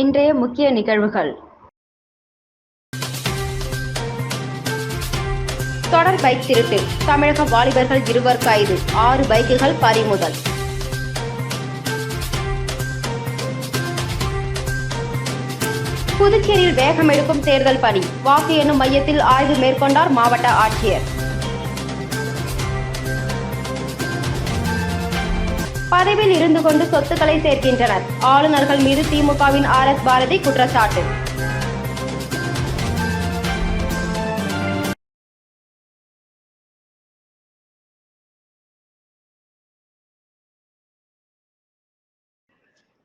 இன்றைய முக்கிய நிகழ்வுகள். தொடர் பைக் திருட்டு. தமிழக வாலிபர்கள் இருவர் கைது. ஆறு பைக்குகள் பறிமுதல். புதுச்சேரியில் வேகம் எடுக்கும் தேர்தல் பணி. வாக்கு எண்ணும் மையத்தில் ஆய்வு மேற்கொண்டார் மாவட்ட ஆட்சியர். பதவியில் இருந்து கொண்டு சொத்துக்களை சேர்க்கின்றனர். ஆளுநர்கள் மீது திமுகவின் ஆர் எஸ் பாரதி குற்றச்சாட்டு.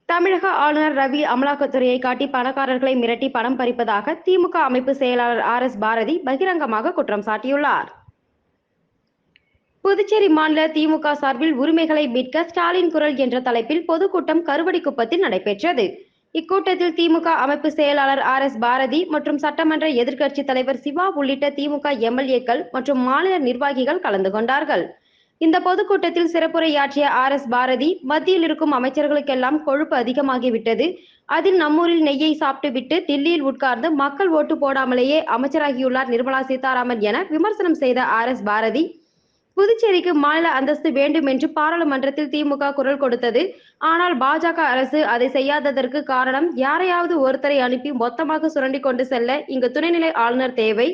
தமிழக ஆளுநர் ரவி அமலாக்கத்துறையை காட்டி பணக்காரர்களை மிரட்டி பணம் பறிப்பதாக திமுக அமைப்பு செயலாளர் ஆர் எஸ் பாரதி பகிரங்கமாக குற்றம் சாட்டியுள்ளார். புதுச்சேரி மாநில திமுக சார்பில் உரிமைகளை மீட்க ஸ்டாலின் குரல் என்ற தலைப்பில் பொதுக்கூட்டம் கருவடிக்குப்பத்தில் நடைபெற்றது. இக்கூட்டத்தில் திமுக அமைப்பு செயலாளர் ஆர் எஸ் பாரதி மற்றும் சட்டமன்ற எதிர்க்கட்சி தலைவர் சிவா உள்ளிட்ட திமுக எம்எல்ஏக்கள் மற்றும் மாநில நிர்வாகிகள் கலந்து கொண்டார்கள். இந்த பொதுக்கூட்டத்தில் சிறப்புரையாற்றிய ஆர் எஸ் பாரதி மத்தியில் இருக்கும் அமைச்சர்களுக்கெல்லாம் கொழுப்பு அதிகமாகிவிட்டது. அதில் நம்மூரில் நெய்யை சாப்பிட்டு விட்டு டில்லியில் உட்கார்ந்து மக்கள் ஓட்டு போடாமலேயே அமைச்சராகியுள்ளார் நிர்மலா சீதாராமன் என விமர்சனம் செய்த ஆர் எஸ் பாரதி புதுச்சேரிக்கு மாநில அந்தஸ்து வேண்டும் என்று பாராளுமன்றத்தில் திமுக குரல் கொடுத்தது. ஆனால் பாஜக அரசு அதை செய்யாததற்கு காரணம் யாரையாவது ஒருத்தரை அனுப்பி மொத்தமாக சுரண்டி கொண்டு செல்ல இங்கு துணைநிலை ஆளுநர் தேவை.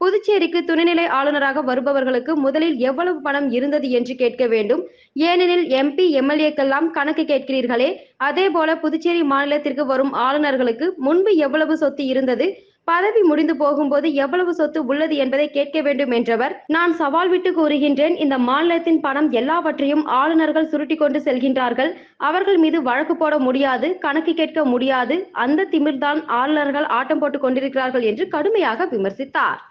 புதுச்சேரிக்கு துணைநிலை ஆளுநராக வருபவர்களுக்கு முதலில் எவ்வளவு பணம் இருந்தது என்று கேட்க வேண்டும். ஏனெனில் எம்பி எம்எல்ஏக்கெல்லாம் கணக்கு கேட்கிறீர்களே. அதே போல புதுச்சேரி மாநிலத்திற்கு வரும் ஆளுநர்களுக்கு முன்பு எவ்வளவு சொத்து இருந்தது? பதவி முடிந்து போகும்போது எவ்வளவு சொத்து உள்ளது என்பதை கேட்க வேண்டும் என்றவர் நான் சவால் விட்டு கூறுகின்றேன். இந்த மாநிலத்தின் பணம் எல்லாவற்றையும் ஆளுநர்கள் சுருட்டி கொண்டு செல்கின்றார்கள். அவர்கள் மீது வழக்கு போட முடியாது கணக்கு கேட்க முடியாது. அந்த திமிர்தான் ஆளுநர்கள் ஆட்டம் போட்டுக் கொண்டிருக்கிறார்கள் என்று கடுமையாக விமர்சித்தார்.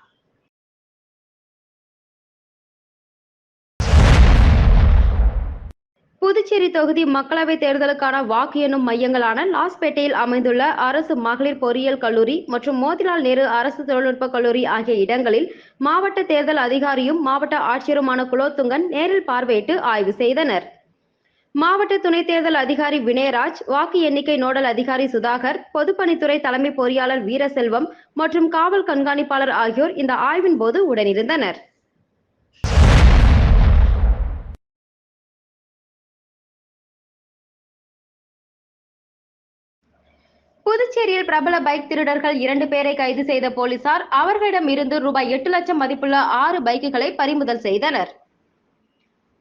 புதுச்சேரி தொகுதி மக்களவைத் தேர்தலுக்கான வாக்கு எண்ணும் மையங்களான லாஸ்பேட்டையில் அமைந்துள்ள அரசு மகளிர் பொறியியல் கல்லூரி மற்றும் மோதிலால் நேரு அரசு தொழில்நுட்ப கல்லூரி ஆகிய இடங்களில் மாவட்ட தேர்தல் அதிகாரியும் மாவட்ட ஆட்சியருமான குலோத்துங்கன் நேரில் பார்வையிட்டு ஆய்வு செய்தனர். மாவட்ட துணை தேர்தல் அதிகாரி வினயராஜ் வாக்கு எண்ணிக்கை நோடல் அதிகாரி சுதாகர் பொதுப்பணித்துறை தலைமை பொறியாளர் வீரசெல்வம் மற்றும் காவல் கண்காணிப்பாளர் ஆகியோர் இந்த ஆய்வின் போது உடனிருந்தனர். புதுச்சேரியில் பிரபல பைக் திருடர்கள் இரண்டு பேரை கைது செய்த போலீசார் அவர்களிடம் இருந்து ரூபாய் எட்டு லட்சம் மதிப்புள்ள ஆறு பைக்குகளை பறிமுதல் செய்தனர்.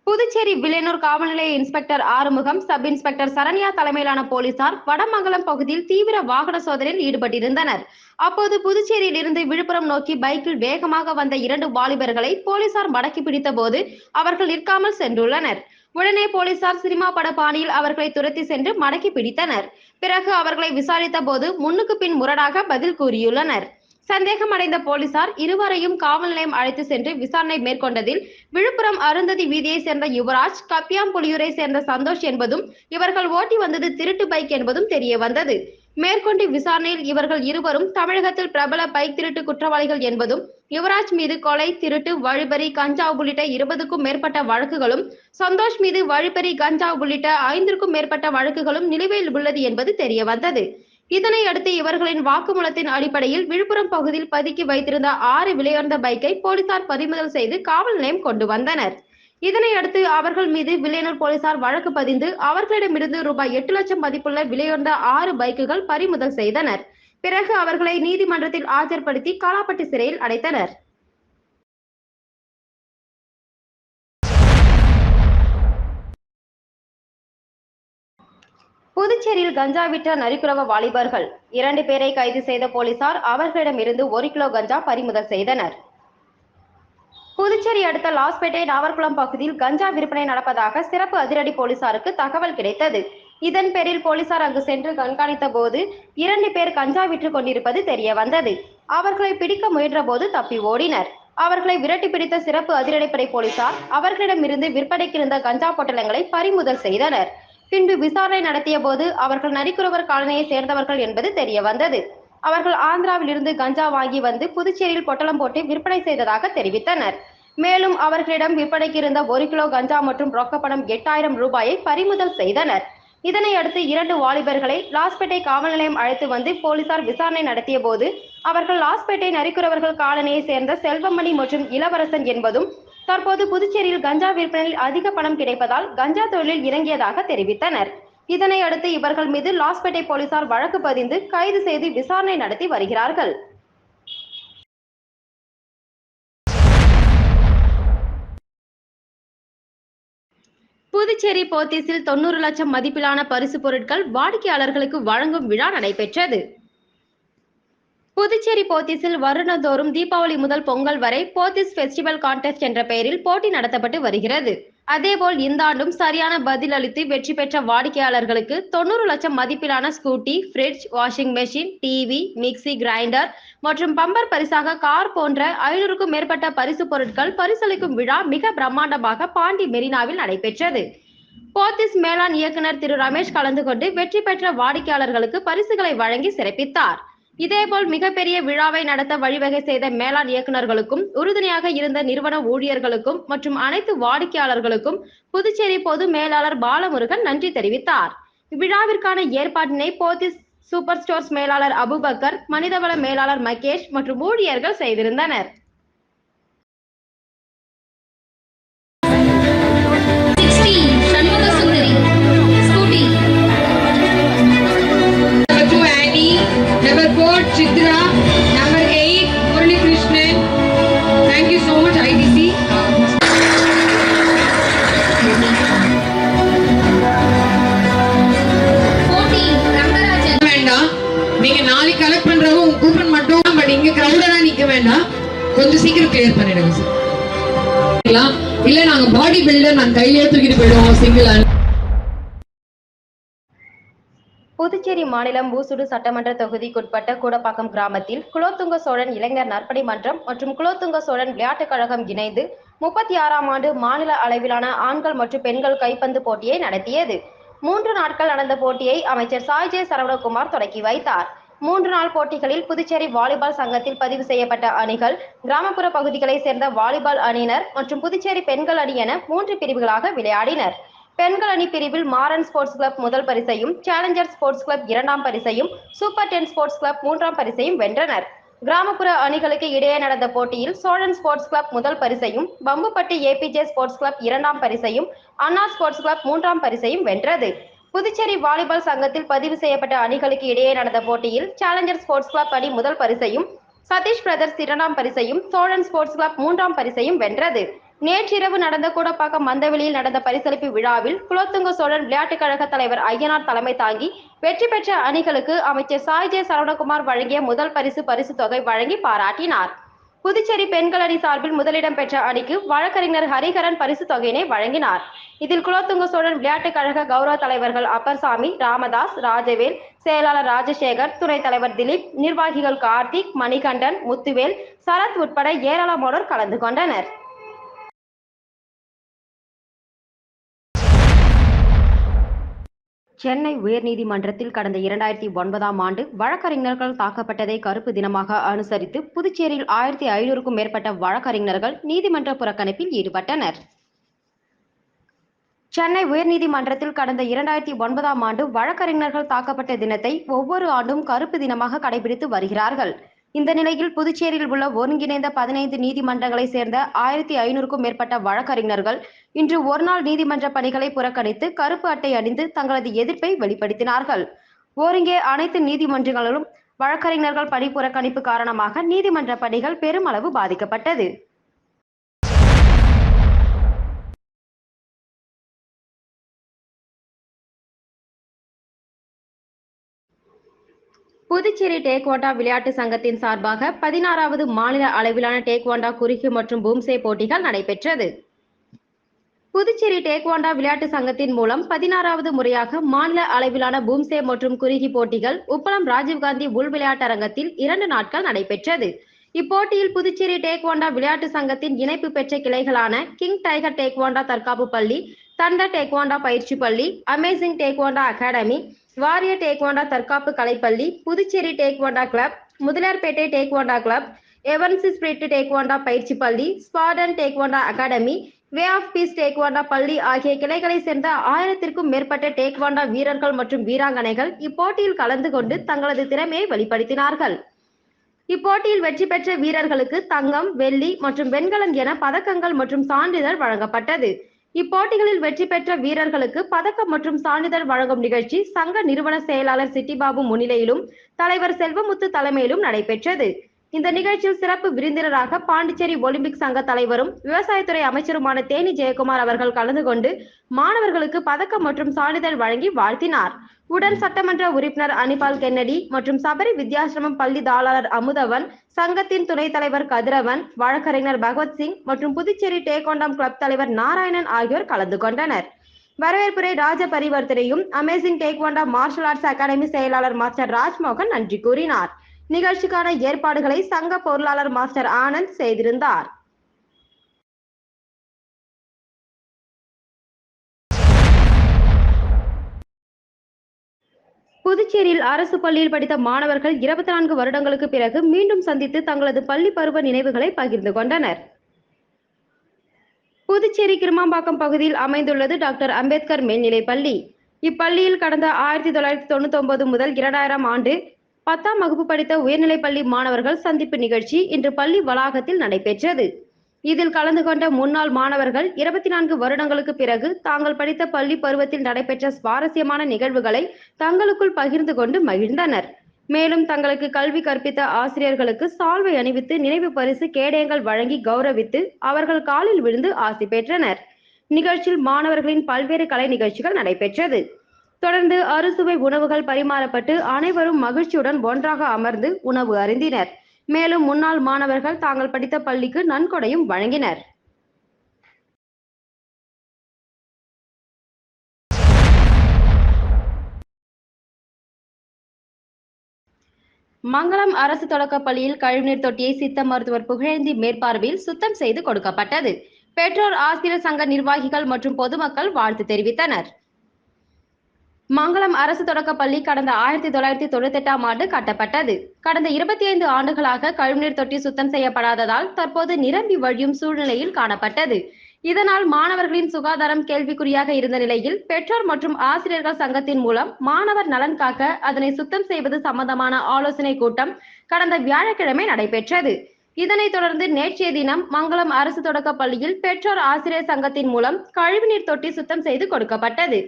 புதுச்சேரி வில்லியனூர் காவல் நிலைய inspector Arumugam sub inspector Saranya தலைமையிலான போலீசார் வடமங்கலம் பகுதியில் தீவிர வாகன சோதனையில் ஈடுபட்டிருந்தனர். அப்போது புதுச்சேரியில் இருந்து விழுப்புரம் நோக்கி பைக்கில் வேகமாக வந்த இரண்டு வாலிபர்களை போலீசார் மடக்கி பிடித்த போது அவர்கள் நிற்காமல் சென்றுள்ளனர். உடனே போலீசார் சினிமா பட பாணியில் அவர்களை துரத்தி சென்று மடக்கி பிடித்தனர். பிறகு அவர்களை விசாரித்த போது முன்னுக்கு பின் முரடாக பதில் கூறியுள்ளனர். சந்தேகம் அடைந்த போலீசார் இருவரையும் காவல் நிலையம் அழைத்து சென்று விசாரணை மேற்கொண்டதில் விழுப்புரம் அருந்ததி வீதியை சேர்ந்த யுவராஜ் கப்பியாம்புலியூரை சேர்ந்த சந்தோஷ் என்பதும் இவர்கள் ஓட்டி வந்தது திருட்டு பைக் என்பதும் தெரிய வந்தது மேற்கொண்டு விசாரணையில் இவர்கள் இருவரும் தமிழகத்தில் பிரபல பைக் திருட்டு குற்றவாளிகள் என்பதும் யுவராஜ் மீது கொலை திருட்டு வழிபறி கஞ்சா உள்ளிட்ட இருபதுக்கும் மேற்பட்ட வழக்குகளும் சந்தோஷ் மீது வழிபறி கஞ்சா உள்ளிட்ட ஐந்திற்கும் மேற்பட்ட வழக்குகளும் நிலுவையில் உள்ளது என்பது தெரிய வந்தது இதனை அடுத்து இவர்களின் வாக்குமூலத்தின் அடிப்படையில் விழுப்புரம் பகுதியில் பதுக்கி வைத்திருந்த ஆறு விலையுயர்ந்த பைக்கை போலீசார் பறிமுதல் செய்து காவல் நிலையம் கொண்டு வந்தனர். இதனையடுத்து அவர்கள் மீது வில்லியனூர் போலீசார் வழக்கு பதிந்து அவர்களிடமிருந்து ரூபாய் எட்டு லட்சம் மதிப்புள்ள விலையுயர்ந்த ஆறு பைக்குகள் பறிமுதல் செய்தனர். பிறகு அவர்களை நீதிமன்றத்தில் ஆஜர்படுத்தி காலாப்பட்டு சிறையில் அடைத்தனர். புதுச்சேரியில் கஞ்சா விற்ற நரிக்குறவ வாலிபர்கள். இரண்டு பேரை கைது செய்த போலீசார் அவர்களிடமிருந்து ஒரு கிலோ கஞ்சா பறிமுதல் செய்தனர். புதுச்சேரி அடுத்த லாஸ்பேட்டை நாவர்குளம் பகுதியில் கஞ்சா விற்பனை நடப்பதாக சிறப்பு அதிரடி போலீசாருக்கு தகவல் கிடைத்தது. இதன் பேரில் போலீசார் அங்கு சென்று கண்காணித்த போது இரண்டு பேர் கஞ்சா விற்று கொண்டிருப்பது தெரிய வந்தது. அவர்களை பிடிக்க முயன்ற போது தப்பி ஓடினர். அவர்களை விரட்டி பிடித்த சிறப்பு அதிரடிப்படை போலீசார் அவர்களிடமிருந்து விற்பனைக்கு இருந்த கஞ்சா பொட்டலங்களை பறிமுதல் செய்தனர். பின்பு விசாரணை நடத்திய போது அவர்கள் நரிக்குறவர் காலனியை சேர்ந்தவர்கள் என்பது தெரிய வந்தது. அவர்கள் ஆந்திராவில் இருந்து கஞ்சா வாங்கி வந்து புதுச்சேரியில் பொட்டலம் போட்டு விற்பனை செய்ததாக தெரிவித்தனர். மேலும் அவர்களிடம் விற்பனைக்கு இருந்த ஒரு கிலோ கஞ்சா மற்றும் ரொக்கப்பணம் எட்டாயிரம் ரூபாயை பறிமுதல் செய்தனர். இதனை அடுத்து இரண்டு வாலிபர்களை லாஸ்பேட்டை காவல் நிலையம் அழைத்து வந்து போலீசார் விசாரணை நடத்திய போது அவர்கள் லாஸ்பேட்டை நரிக்குறவர்கள் காலனியை சேர்ந்த செல்வமணி மற்றும் இளவரசன் என்பதும் தற்போது புதுச்சேரியில் கஞ்சா விற்பனையில் அதிக பணம் கிடைப்பதால் கஞ்சா தொழிலில் இறங்கியதாக தெரிவித்தனர். இதனை அடுத்து இவர்கள் மீது லாஸ்பேட்டை போலீசார் வழக்கு பதிந்து கைது செய்து விசாரணை நடத்தி வருகிறார்கள். புதுச்சேரி போத்தீஸில் தொண்ணூறு லட்சம் மதிப்பிலான பரிசு பொருட்கள் வாடிக்கையாளர்களுக்கு வழங்கும் விழா நடைபெற்றது. புதுச்சேரி போத்தீஸில் வருடந்தோறும் தீபாவளி முதல் பொங்கல் வரை போத்தீஸ் ஃபெஸ்டிவல் கான்டெஸ்ட் என்ற பெயரில் போட்டி நடத்தப்பட்டு வருகிறது. அதேபோல் இந்த ஆண்டும் சரியான பதில் அளித்து வெற்றி பெற்ற வாடிக்கையாளர்களுக்கு தொண்ணூறு லட்சம் மதிப்பிலான scooty fridge washing machine TV mixie grinder மற்றும் பம்பர் பரிசாக கார் போன்ற ஐநூறுக்கும் மேற்பட்ட பரிசு பொருட்கள் பரிசளிக்கும் விழா மிக பிரம்மாண்டமாக பாண்டி மெரினாவில் நடைபெற்றது. போத்திஸ் மேலாண் இயக்குனர் திரு ரமேஷ் கலந்து கொண்டு வெற்றி பெற்ற வாடிக்கையாளர்களுக்கு பரிசுகளை வழங்கி சிறப்பித்தார். இதேபோல் மிகப்பெரிய விழாவை நடத்த வழிவகை செய்த மேலாண் இயக்குநர்களுக்கும் உறுதுணையாக இருந்த நிறுவன ஊழியர்களுக்கும் மற்றும் அனைத்து வாடிக்கையாளர்களுக்கும் புதுச்சேரி பொது மேலாளர் பாலமுருகன் நன்றி தெரிவித்தார். இவ்விழாவிற்கான ஏற்பாட்டினை போத்தி சூப்பர் ஸ்டோர்ஸ் மேலாளர் அபுபக்கர் மனிதவள மேலாளர் மகேஷ் மற்றும் ஊழியர்கள் செய்திருந்தனர். புதுச்சேரி மாநிலம் ஊசுடு சட்டமன்ற தொகுதிக்குட்பட்ட கூடப்பாக்கம் கிராமத்தில் குலோத்துங்க சோழன் இளைஞர் நற்பணி மன்றம் மற்றும் குலோத்துங்க சோழன் விளையாட்டுக் கழகம் இணைந்து முப்பத்தி ஆறாம் ஆண்டு மாநில அளவிலான ஆண்கள் மற்றும் பெண்கள் கைப்பந்து போட்டியை நடத்தியது. மூன்று நாட்கள் நடந்த போட்டியை அமைச்சர் சாய்ஜே சரவணகுமார் தொடக்கி வைத்தார். மூன்று நாள் போட்டிகளில் புதுச்சேரி வாலிபால் சங்கத்தில் பதிவு செய்யப்பட்ட அணிகள் கிராமப்புற பகுதிகளைச் சேர்ந்த வாலிபால் அணியினர் மற்றும் புதுச்சேரி பெண்கள் அணி என மூன்று பிரிவுகளாக விளையாடினர். பெண்கள் அணி பிரிவில் மாறன் ஸ்போர்ட்ஸ் கிளப் முதல் பரிசையும் சேலஞ்சர் ஸ்போர்ட்ஸ் கிளப் இரண்டாம் பரிசையும் சூப்பர் டென் ஸ்போர்ட்ஸ் கிளப் மூன்றாம் பரிசையும் வென்றனர். கிராமப்புற அணிகளுக்கு இடையே நடந்த போட்டியில் சோழன் ஸ்போர்ட்ஸ் கிளப் முதல் பரிசையும் பம்புப்பட்டி ஏபிஜே ஸ்போர்ட்ஸ் கிளப் இரண்டாம் பரிசையும் அண்ணா ஸ்போர்ட்ஸ் கிளப் மூன்றாம் பரிசையும் வென்றது. புதுச்சேரி வாலிபால் சங்கத்தில் பதிவு செய்யப்பட்ட அணிகளுக்கு இடையே நடந்த போட்டியில் சேலஞ்சர் ஸ்போர்ட்ஸ் கிளப் அணி முதல் பரிசையும் சதீஷ் பிரதர்ஸ் இரண்டாம் பரிசையும் சோழன் ஸ்போர்ட்ஸ் கிளப் மூன்றாம் பரிசையும் வென்றது. நேற்றிரவு நடந்த கூடப்பாக்கம் மந்தவெளியில் நடந்த பரிசளிப்பு விழாவில் குலோத்துங்க சோழன் விளையாட்டுக் கழக தலைவர் ஐயனார் தலைமை தாங்கி வெற்றி பெற்ற அணிகளுக்கு அமைச்சர் சாய்ஜே சரவணகுமார் வழங்கிய முதல் பரிசு பரிசு தொகை வழங்கி பாராட்டினார். புதுச்சேரி பெண்கள் அணி சார்பில் முதலிடம் பெற்ற அணிக்கு வழக்கறிஞர் ஹரிகரன் பரிசு தொகையினை வழங்கினார். இதில் குலோத்துங்க சோழன் விளையாட்டுக் கழக கௌரவ தலைவர்கள் அப்பர்சாமி ராமதாஸ் ராஜவேல் செயலாளர் ராஜசேகர் துணைத் தலைவர் திலீப் நிர்வாகிகள் கார்த்திக் மணிகண்டன் முத்துவேல் சரத் உட்பட ஏராளமானோர் கலந்து கொண்டனர். சென்னை உயர்நீதிமன்றத்தில் கடந்த இரண்டாயிரத்தி ஒன்பதாம் ஆண்டு வழக்கறிஞர்கள் தாக்கப்பட்டதை கருப்பு தினமாக அனுசரித்து புதுச்சேரியில் ஆயிரத்தி ஐநூறுக்கும் மேற்பட்ட வழக்கறிஞர்கள் நீதிமன்ற புறக்கணிப்பில் ஈடுபட்டனர். சென்னை உயர்நீதிமன்றத்தில் கடந்த இரண்டாயிரத்தி ஒன்பதாம் ஆண்டு வழக்கறிஞர்கள் தாக்கப்பட்ட தினத்தை ஒவ்வொரு ஆண்டும் கருப்பு தினமாக கடைபிடித்து வருகிறார்கள். இந்த நிலையில் புதுச்சேரியில் உள்ள ஒருங்கிணைந்த பதினைந்து நீதிமன்றங்களை சேர்ந்த ஆயிரத்தி ஐநூறுக்கும் மேற்பட்ட வழக்கறிஞர்கள் இன்று ஒருநாள் நீதிமன்ற பணிகளை புறக்கணித்து கருப்பு அட்டை அணிந்து தங்களது எதிர்ப்பை வெளிப்படுத்தினார்கள். ஓரிங்கே அனைத்து நீதிமன்றங்களிலும் வழக்கறிஞர்கள் பணி புறக்கணிப்பு காரணமாக நீதிமன்ற பணிகள் பெருமளவு பாதிக்கப்பட்டது. புதுச்சேரி டேக்வாண்டா விளையாட்டு சங்கத்தின் சார்பாக பதினாறாவது மாநில அளவிலான டேக்வாண்டா குறுக்கு மற்றும் பூம்சே போட்டிகள் நடைபெற்றது. புதுச்சேரி டேக்வாண்டா விளையாட்டு சங்கத்தின் மூலம் பதினாறாவது முறையாக மாநில அளவிலான பூம்சே மற்றும் குறுகி போட்டிகள் உப்பளம் ராஜீவ்காந்தி உள் விளையாட்டரங்கத்தில் இரண்டு நாட்கள் நடைபெற்றது. இப்போட்டியில் புதுச்சேரி டேக்வாண்டா விளையாட்டு சங்கத்தின் இணைப்பு பெற்ற கிளைகளான கிங் டைகர் டேக்வாண்டா தற்காப்பு பள்ளி தண்டர் டேக்வாண்டா பயிற்சி பள்ளி amazing taekwondo academy warrior taekwondo தற்காப்பு கலைப்பள்ளி Puducherry taekwondo club Mudaliarpet taekwondo club எவன்சி spirit taekwondo பயிற்சி பள்ளி spartan taekwondo academy way of peace taekwondo பள்ளி ஆகிய கிளைகளை சேர்ந்த ஆயிரத்திற்கும் மேற்பட்ட டேக்வாண்டா வீரர்கள் மற்றும் வீராங்கனைகள் இப்போட்டியில் கலந்து கொண்டு தங்களது திறமையை வெளிப்படுத்தினார்கள். இப்போட்டியில் வெற்றி பெற்ற வீரர்களுக்கு தங்கம் வெள்ளி மற்றும் வெண்கலம் என பதக்கங்கள் மற்றும் சான்றிதழ் வழங்கப்பட்டது. இப்போட்டிகளில் வெற்றி பெற்ற வீரர்களுக்கு பதக்கம் மற்றும் சான்றிதழ் வழங்கும் நிகழ்ச்சி சங்க நிறுவன செயலாளர் சிட்டிபாபு முன்னிலையிலும் தலைவர் செல்வமுத்து தலைமையிலும் நடைபெற்றது. இந்த நிகழ்ச்சியில் சிறப்பு விருந்தினராக பாண்டிச்சேரி ஒலிம்பிக் சங்க தலைவரும் விவசாயத்துறை அமைச்சருமான தேனி ஜெயக்குமார் அவர்கள் கலந்து கொண்டு மாணவர்களுக்கு பதக்கம் மற்றும் சான்றிதழ் வழங்கி வாழ்த்தினார். உடன் சட்டமன்ற உறுப்பினர் அனிபால் கென்னடி மற்றும் சபரி வித்யாசிரமம் பள்ளி தாளாளர் அமுதவன் சங்கத்தின் துணைத் தலைவர் கதிரவன் வழக்கறிஞர் பகவத்சிங் மற்றும் புதுச்சேரி டேகோண்டாம் கிளப் தலைவர் நாராயணன் ஆகியோர் கலந்து கொண்டனர். வரவேற்புரை Raja பரிவர்த்தனையும் amazing taekwondo martial arts academy செயலாளர் மாஸ்டர் ராஜ்மோகன் நன்றி கூறினார். நிகழ்ச்சிக்கான ஏற்பாடுகளை சங்க பொருளாளர் மாஸ்டர் ஆனந்த் செய்திருந்தார். புதுச்சேரியில் அரசு பள்ளியில் படித்த மாணவர்கள் இருபத்தி நான்கு வருடங்களுக்கு பிறகு மீண்டும் சந்தித்து தங்களது பள்ளி பருவ நினைவுகளை பகிர்ந்து கொண்டனர். புதுச்சேரி கிருமாம்பாக்கம் பகுதியில் அமைந்துள்ளது டாக்டர் அம்பேத்கர் மேல்நிலைப் பள்ளி. இப்பள்ளியில் கடந்த ஆயிரத்தி தொள்ளாயிரத்தி தொண்ணூத்தி ஒன்பது முதல் இரண்டாயிரம் ஆண்டு பத்தாம் வகுப்பு படித்த உயர்நிலைப் பள்ளி மாணவர்கள் சந்திப்பு நிகழ்ச்சி இன்று பள்ளி வளாகத்தில் நடைபெற்றது. இதில் கலந்து கொண்ட முன்னாள் மாணவர்கள் இருபத்தி நான்கு வருடங்களுக்கு பிறகு தாங்கள் படித்த பள்ளி பருவத்தில் நடைபெற்ற சுவாரஸ்யமான நிகழ்வுகளை தங்களுக்குள் பகிர்ந்து கொண்டு மகிழ்ந்தனர். மேலும் தங்களுக்கு கல்வி கற்பித்த ஆசிரியர்களுக்கு சால்வை அணிவித்து நினைவு பரிசு கேடயங்கள் வழங்கி கௌரவித்து அவர்கள் காலில் விழுந்து ஆசி பெற்றனர். நிகழ்ச்சியில் மாணவர்களின் பல்வேறு கலை நிகழ்ச்சிகள் நடைபெற்றது. தொடர்ந்து அறுசுவை உணவுகள் பரிமாறப்பட்டு அனைவரும் மகிழ்ச்சியுடன் ஒன்றாக அமர்ந்து உணவு அருந்தினர். மேலும் முன்னாள் மாணவர்கள் தாங்கள் படித்த பள்ளிக்கு நன்கொடையும் வழங்கினர். மங்களம் அரசு தொடக்கப் பள்ளியில் கழிவுநீர் தொட்டியை சித்த மருத்துவர் புகழேந்தி மேற்பார்வையில் சுத்தம் செய்து கொடுக்கப்பட்டது. பெற்றோர் ஆசிரியர் சங்க நிர்வாகிகள் மற்றும் பொதுமக்கள் வாழ்த்து தெரிவித்தனர். மங்களம் அரசு தொடக்கப்பள்ளி கடந்த ஆயிரத்தி தொள்ளாயிரத்தி தொண்ணூத்தி எட்டாம் ஆண்டு கட்டப்பட்டது. கடந்த இருபத்தி ஐந்து ஆண்டுகளாக கழிவுநீர் தொட்டி சுத்தம் செய்யப்படாததால் தற்போது நிரம்பி வழியும் சூழ்நிலையில் காணப்பட்டது. இதனால் மாணவர்களின் சுகாதாரம் கேள்விக்குறியாக இருந்த நிலையில் பெற்றோர் மற்றும் ஆசிரியர்கள் சங்கத்தின் மூலம் மாணவர் நலன் காக்க அதனை சுத்தம் செய்வது சம்பந்தமான ஆலோசனை கூட்டம் கடந்த வியாழக்கிழமை நடைபெற்றது. இதனைத் தொடர்ந்து நேற்றைய தினம் மங்களம் அரசு தொடக்கப் பள்ளியில் பெற்றோர் ஆசிரியர் சங்கத்தின் மூலம் கழிவுநீர் தொட்டி சுத்தம் செய்து கொடுக்கப்பட்டது.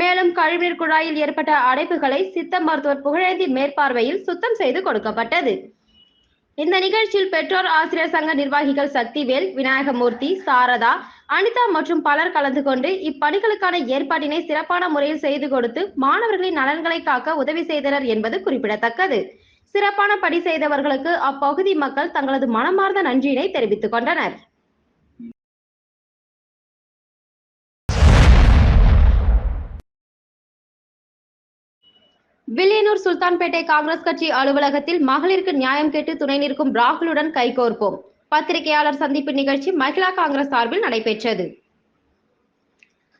மேலும் கழிவுநீர் குழாயில் ஏற்பட்ட அடைப்புகளை சித்த மருத்துவர் புகழேந்தி மேற்பார்வையில் சுத்தம் செய்து கொடுக்கப்பட்டது. இந்த நிகழ்ச்சியில் பெற்றோர் ஆசிரியர் சங்க நிர்வாகிகள் சக்திவேல் விநாயகமூர்த்தி சாரதா அனிதா மற்றும் பலர் கலந்து கொண்டு இப்பணிகளுக்கான ஏற்பாட்டினை சிறப்பான முறையில் செய்து கொடுத்து மாணவர்களின் நலன்களை காக்க உதவி செய்தனர் என்பது குறிப்பிடத்தக்கது. சிறப்பான பணி செய்தவர்களுக்கு அப்பகுதி மக்கள் தங்களது மனமார்ந்த நன்றியினை தெரிவித்துக் கொண்டனர். வில்லியனூர் சுல்தான்பேட்டை காங்கிரஸ் கட்சி அலுவலகத்தில் மகளிருக்கு நியாயம் கேட்டு துணை நிற்கும் ராகுலுடன் கைகோர்ப்போம் பத்திரிகையாளர் சந்திப்பு நிகழ்ச்சி மகிழா காங்கிரஸ் சார்பில் நடைபெற்றது.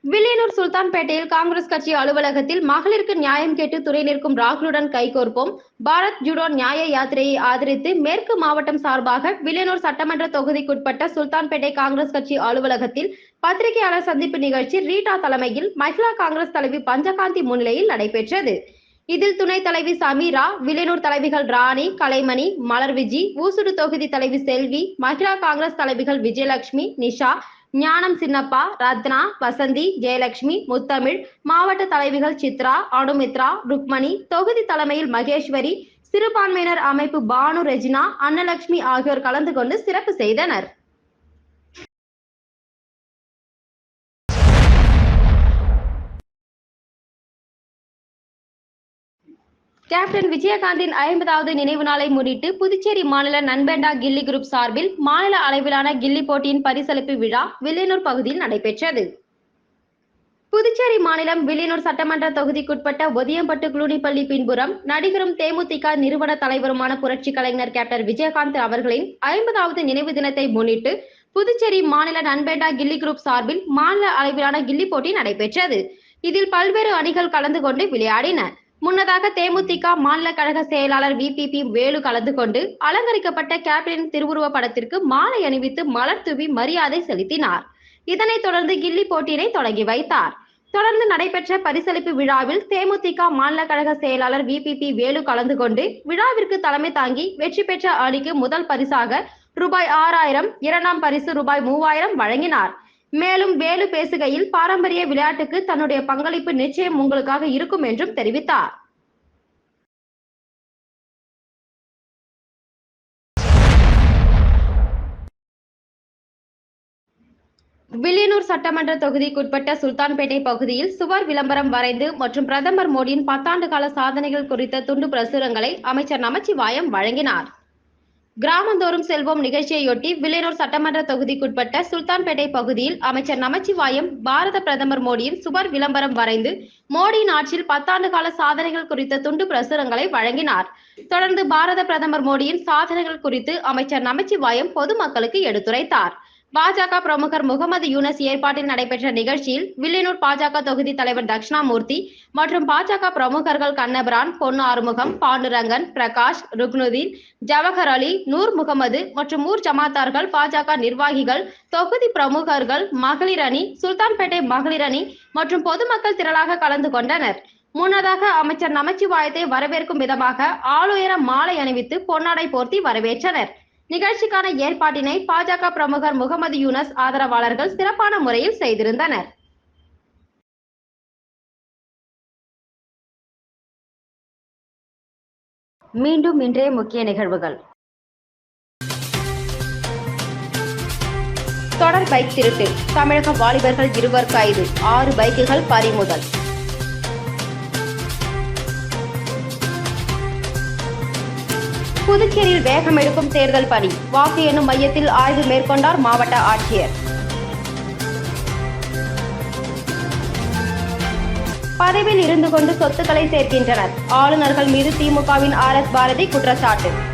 வில்லியனூர் சுல்தான்பேட்டையில் காங்கிரஸ் கட்சி அலுவலகத்தில் மகளிருக்கு நியாயம் கேட்டு துணை நிற்கும் ராகுலுடன் கைகோர்ப்போம் பாரத் ஜுடோ நியாய யாத்திரையை ஆதரித்து மேற்கு மாவட்டம் சார்பாக வில்லியனூர் சட்டமன்ற தொகுதிக்குட்பட்ட சுல்தான்பேட்டை காங்கிரஸ் கட்சி அலுவலகத்தில் பத்திரிகையாளர் சந்திப்பு நிகழ்ச்சி ரீட்டா தலைமையில் மகிழா காங்கிரஸ் தலைவி பஞ்சகாந்தி முன்னிலையில் நடைபெற்றது. இதில் துணைத் தலைவி சமீரா வில்லியனூர் தலைவிகள் ராணி கலைமணி மலர் விஜி ஊசுடு தொகுதி தலைவி செல்வி மகிழா காங்கிரஸ் தலைவிகள் விஜயலட்சுமி நிஷா ஞானம் சின்னப்பா ரத்னா வசந்தி ஜெயலட்சுமி முத்தமிழ் மாவட்ட தலைவிகள் சித்ரா அனுமித்ரா ருக்மணி தொகுதி தலைமையில் மகேஸ்வரி சிறுபான்மையினர் அமைப்பு பானு ரெஜினா அன்னலட்சுமி ஆகியோர் கலந்து கொண்டு சிறப்பு செய்தனர். கேப்டன் விஜயகாந்தின் ஐம்பதாவது நினைவு நாளை முன்னிட்டு புதுச்சேரி மாநில நண்பேண்டா கில்லி குரூப் சார்பில் மாநில அளவிலான கில்லி போட்டியின் பரிசளிப்பு விழா வில்லியனூர் பகுதியில் நடைபெற்றது. புதுச்சேரி மாநிலம் வில்லியனூர் சட்டமன்ற தொகுதிக்குட்பட்ட ஒதியம்பட்டு குளூனிப்பள்ளி பின்புறம் நடிகரும் தேமுதிக நிறுவன தலைவருமான புரட்சி கலைஞர் கேப்டன் விஜயகாந்த் அவர்களின் ஐம்பதாவது நினைவு தினத்தை முன்னிட்டு புதுச்சேரி மாநில நண்பேண்டா கில்லி குரூப் சார்பில் மாநில அளவிலான கில்லி போட்டி நடைபெற்றது. இதில் பல்வேறு அணிகள் கலந்து கொண்டு விளையாடின. முன்னதாக தேமுதிக மாநில கழக செயலாளர் விபிபி வேலு கலந்து கொண்டு அலங்கரிக்கப்பட்ட கேப்டனின் திருவுருவ படத்திற்கு மாலை அணிவித்து மலர் தூவி மரியாதை செலுத்தினார். இதனைத் தொடர்ந்து கில்லி போட்டியினை தொடங்கி வைத்தார். தொடர்ந்து நடைபெற்ற பரிசளிப்பு விழாவில் தேமுதிக மாநில கழக செயலாளர் விபிபி வேலு கலந்து கொண்டு விழாவிற்கு தலைமை தாங்கி வெற்றி பெற்ற அணிக்கு முதல் பரிசாக ரூபாய் ஆறாயிரம் இரண்டாம் பரிசு ரூபாய் மூவாயிரம் வழங்கினார். மேலும் வேலு பேசுகையில் பாரம்பரிய விளையாட்டுக்கு தன்னுடைய பங்களிப்பு நிச்சயம் உங்களுக்காக இருக்கும் என்றும் தெரிவித்தார். வில்லியனூர் சட்டமன்ற தொகுதிக்குட்பட்ட சுல்தான்பேட்டை பகுதியில் சுவர் விளம்பரம் வரைந்து மற்றும் பிரதமர் மோடியின் பத்தாண்டு கால சாதனைகள் குறித்த துண்டு பிரசுரங்களை அமைச்சர் நமச்சிவாயம் வழங்கினார். கிராமந்தோறும் செல்வோம் நிகழ்ச்சியையொட்டி வில்லியனூர் சட்டமன்ற தொகுதிக்குட்பட்ட சுல்தான்பேட்டை பகுதியில் அமைச்சர் நமச்சிவாயம் பாரத பிரதமர் மோடியின் சுவர் விளம்பரம் வரைந்து மோடியின் ஆட்சியில் பத்தாண்டு கால சாதனைகள் குறித்த துண்டு பிரசுரங்களை வழங்கினார். தொடர்ந்து பாரத பிரதமர் மோடியின் சாதனைகள் குறித்து அமைச்சர் நமச்சிவாயம் பொதுமக்களுக்கு எடுத்துரைத்தார். பாஜக பிரமுகர் முகமது யூனஸ் ஏற்பாட்டில் நடைபெற்ற நிகழ்ச்சியில் வில்லியனூர் பாஜக தொகுதி தலைவர் தட்சிணாமூர்த்தி மற்றும் பாஜக பிரமுகர்கள் கண்ணபிரான் பொன்னு ஆறுமுகம் பாண்டுரங்கன் பிரகாஷ் ருக்னுதீன் ஜவஹர் அலி நூர் முகமது மற்றும் ஊர் ஜமாத்தார்கள் பாஜக நிர்வாகிகள் தொகுதி பிரமுகர்கள் மகளிர் அணி சுல்தான்பேட்டை மகளிர் அணி மற்றும் பொதுமக்கள் திரளாக கலந்து கொண்டனர். முன்னதாக அமைச்சர் நமச்சிவாயத்தை வரவேற்கும் விதமாக ஆளுயர மாலை அணிவித்து பொன்னாடை போர்த்தி வரவேற்றனர். நிகழ்ச்சிக்கான ஏற்பாட்டினை பாஜக பிரமுகர் முகமது யூனஸ் ஆதரவாளர்கள் சிறப்பான முறையில் செய்திருந்தனர். மீண்டும் இன்றைய முக்கிய நிகழ்வுகள். தொடர் பைக் திருட்டு. தமிழக வாலிபர்கள் இருவர் கைது ஆறு பைக்குகள் பறிமுதல். புதுச்சேரியில் வேகம் எடுக்கும் தேர்தல் பணி. வாக்கு எண்ணும் மையத்தில் ஆய்வு மேற்கொண்டார் மாவட்ட ஆட்சியர். பதவியில் இருந்து கொண்டு சொத்துக்களை சேர்க்கின்றனர். ஆளுநர்கள் மீது திமுகவின் ஆர் எஸ் பாரதி குற்றச்சாட்டு.